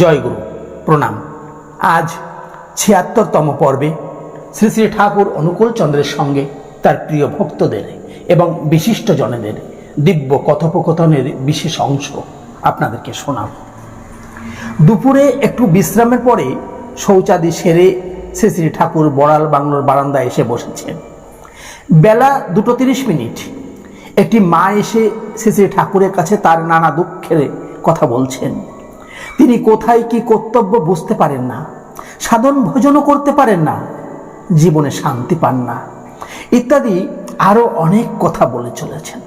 জয়গুরু, প্রণাম। আজ ছিয়াত্তরতম পর্বে শ্রী শ্রী ঠাকুর অনুকূল চন্দ্রের সঙ্গে তার প্রিয় ভক্তদের এবং বিশিষ্ট জনেদের দিব্য কথোপকথনের বিশেষ অংশ আপনাদেরকে শোনাব। দুপুরে একটু বিশ্রামের পরে শৌচাদি সেরে শ্রী শ্রী ঠাকুর বড়াল বাংলোর বারান্দায় এসে বসেছেন। বেলা দুটো তিরিশ মিনিট। একটি মা এসে শ্রী শ্রী ঠাকুরের কাছে তার নানা দুঃখের কথা বলছেন। তিনি কোথায় কি কর্তব্য বুঝতে পারেন না, সাধন ভোজনও করতে পারেন না, জীবনে শান্তি পান না। ইত্যাদি আরও অনেক কথা বলে চলেছেন।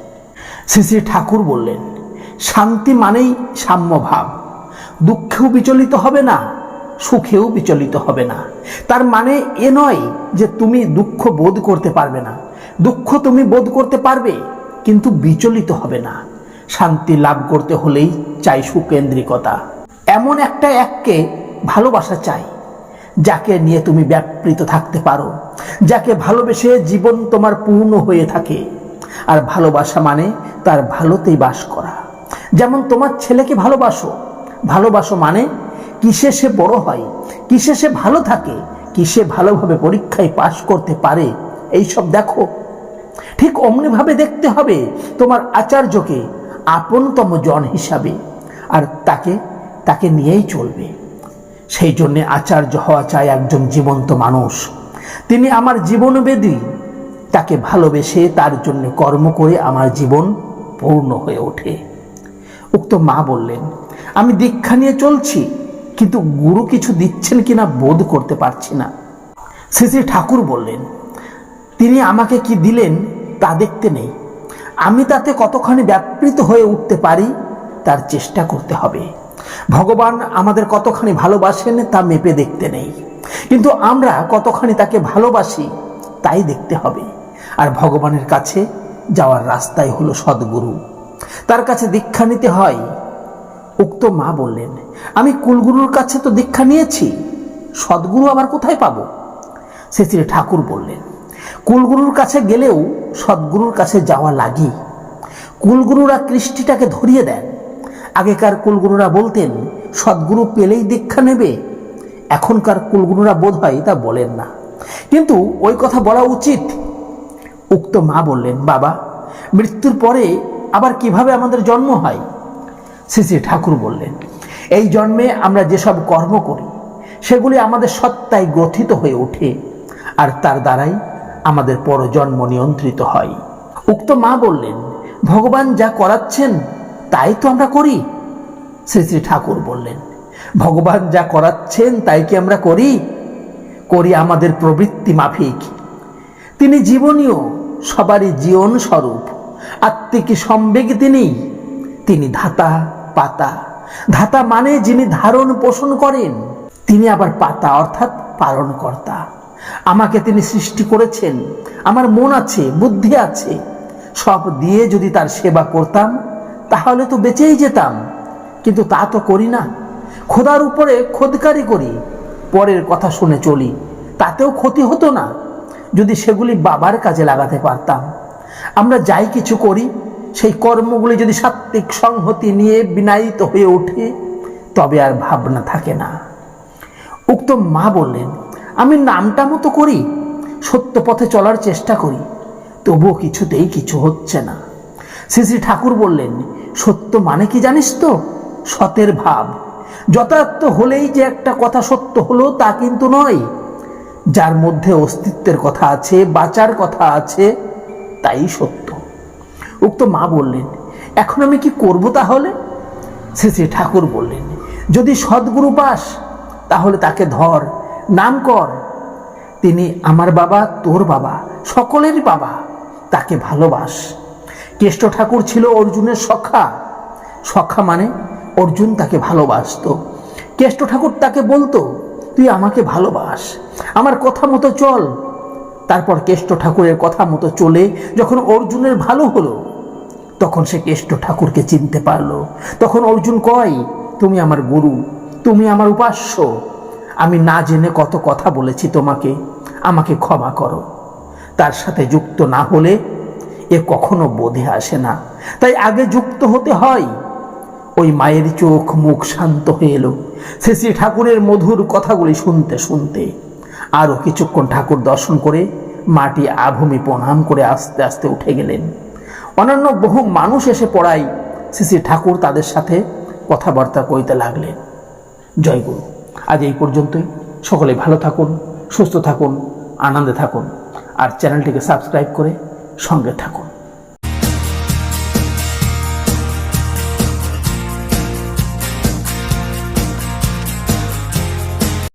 শ্রী শ্রী ঠাকুর বললেন, শান্তি মানেই সাম্যভাব। দুঃখেও বিচলিত হবে না, সুখেও বিচলিত হবে না। তার মানে এ নয় যে তুমি দুঃখ বোধ করতে পারবে না। দুঃখ তুমি বোধ করতে পারবে, কিন্তু বিচলিত হবে না। শান্তি লাভ করতে হলেই চাই সুকেন্দ্রিকতা। এমন একটা এককে ভালোবাসা চাই, যাকে নিয়ে তুমি ব্যাপৃত থাকতে পারো, যাকে ভালোবেসে জীবন তোমার পূর্ণ হয়ে থাকে। আর ভালোবাসা মানে তার ভালোতেই বাস করা। যেমন তোমার ছেলেকে ভালোবাসো ভালোবাসো মানে কিসে সে বড় হয়, কিসে সে ভালো থাকে, কিসে ভালোভাবে পরীক্ষায় পাশ করতে পারে এই সব দেখো। ঠিক অমনিভাবে দেখতে হবে তোমার আচার্যকে, আপনতম জন হিসাবে। আর তাকে তাকে নিয়েই চলবে। সেই জন্যে আচার্য হওয়া চায় একজন জীবন্ত মানুষ। তিনি আমার জীবনবেদী। তাকে ভালোবেসে তার জন্য কর্ম করে আমার জীবন পূর্ণ হয়ে ওঠে। উক্ত মা বললেন, আমি দীক্ষা নিয়ে চলছি, কিন্তু গুরু কিছু দিচ্ছেন কিনা বোধ করতে পারছি না। শ্রী শ্রী ঠাকুর বললেন, তিনি আমাকে কি দিলেন তা দেখতে নেই। আমি তাতে কতখানি ব্যাপৃত হয়ে উঠতে পারি, তার চেষ্টা করতে হবে। ভগবান আমাদের কতখানি ভালোবাসেন তা মেপে দেখতে নেই। কিন্তু আমরা কতখানি তাকে ভালোবাসি, তাই দেখতে হবে। আর ভগবানের কাছে যাওয়ার রাস্তাই হলো সদ্গুরু। তার কাছে দীক্ষা নিতে হয়। উক্ত মা বললেন, আমি কুলগুরুর কাছে তো দীক্ষা নিয়েছি, সদ্গুরু আবার কোথায় পাবো? শ্রী ঠাকুর বললেন, কুলগুরুর কাছে গেলেও সদ্গুরুর কাছে যাওয়া লাগি। কুলগুরুরা কৃষ্টিটাকে ধরিয়ে দেন আগেকার কুলগুরুরা বলতেন, সদ্গুরু পেলেই দীক্ষা নেবে। এখনকার কুলগুরুরা বোধ হয় তা বলেন না। কিন্তু ওই কথা বলা উচিত। উক্ত মা বললেন, বাবা, মৃত্যুর পরে আবার কীভাবে আমাদের জন্ম হয়? শ্রী শ্রী ঠাকুর বললেন, এই জন্মে আমরা যেসব কর্ম করি, সেগুলি আমাদের সত্তায় গ্রথিত হয়ে ওঠে, আর তার দ্বারাই আমাদের পরজন্ম নিয়ন্ত্রিত হয়। উক্ত মা বললেন, ভগবান যা করাচ্ছেন তাই তো আমরা করি, শ্রী শ্রী ঠাকুর বললেন। ভগবান যা করাচ্ছেন তাই কি আমরা করি? করি আমাদের প্রবৃত্তি মাফিক। তিনি জীবনীয় সবারই জীবন স্বরূপ। আত্মিক সম্বেগ তিনি তিনি ধাতা, পাতা। ধাতা মানে যিনি ধারণ পোষণ করেন, তিনি আবার পাতা অর্থাৎ পালনকর্তা। আমাকে তিনি সৃষ্টি করেছেন, আমার মন আছে, বুদ্ধি আছে, সব দিয়ে যদি তার সেবা করতাম তাহলে তো বেঁচেই যেতাম। কিন্তু তা তো করি না। খোদার উপরে খোদকারি করি। পরের কথা শুনে চলি। তাতেও ক্ষতি হতো না। যদি সেগুলি বাবার কাজে লাগাতে পারতাম। আমরা যাই কিছু করি, সেই কর্মগুলি যদি সাত্ত্বিক সংহতি নিয়ে বিনায়িত হয়ে ওঠে তবে আর ভাবনা থাকে না। উক্ত মা বললেন, আমি নামটা মতো করি সত্য পথে চলার চেষ্টা করি, তবুও কিছুতেই কিছু হচ্ছে না। শ্রী শ্রী ঠাকুর বললেন সত্য মানে কি জানিস তো? সতের ভাব। যথার্থ হলেই যে একটা কথা সত্য হলো তা কিন্তু নয়। যার মধ্যে অস্তিত্বের কথা আছে, বাঁচার কথা আছে, তাই সত্য। উক্ত মা বললেন, এখন আমি কি করব তাহলে? শ্রী শ্রী ঠাকুর বললেন, যদি সদ্গুরু পাস তাহলে তাকে ধর, নাম কর। তিনি আমার বাবা, তোর বাবা, সকলেরই বাবা, তাকে ভালোবাস। কেষ্ট ঠাকুর ছিল অর্জুনের সখা। সখা মানে অর্জুন তাকে ভালোবাসতো। কেষ্ট ঠাকুর তাকে বলতো, তুই আমাকে ভালোবাস। আমার কথা মতো চল। তারপর কেষ্ট ঠাকুরের কথা মতো চলে যখন অর্জুনের ভালো হলো, তখন সে কেষ্ট ঠাকুরকে চিনতে পারল। তখন অর্জুন কয়, তুমি আমার গুরু, তুমি আমার উপাস্য। আমি না জেনে কত কথা বলেছি তোমাকে। আমাকে ক্ষমা করো। তার সাথে যুক্ত না হলে এ কখনো বোধে আসে না। তাই আগে যুক্ত হতে হয়। ওই মায়ের চোখ মুখ শান্ত হয়ে এলো। শ্রী শ্রী ঠাকুরের মধুর কথাগুলি শুনতে শুনতে আরও কিছুক্ষণ ঠাকুর দর্শন করে মাটি আভূমি প্রণাম করে আস্তে আস্তে উঠে গেলেন। অন্যান্য বহু মানুষ এসে পড়াই শ্রী ঠাকুর তাদের সাথে কথাবার্তা কইতে লাগলেন। জয় গুরু, আজ এই পর্যন্তই। সকলে ভালো থাকুন, সুস্থ থাকুন, আনন্দে থাকুন। আর চ্যানেলটিকে সাবস্ক্রাইব করে সঙ্গে থাকুন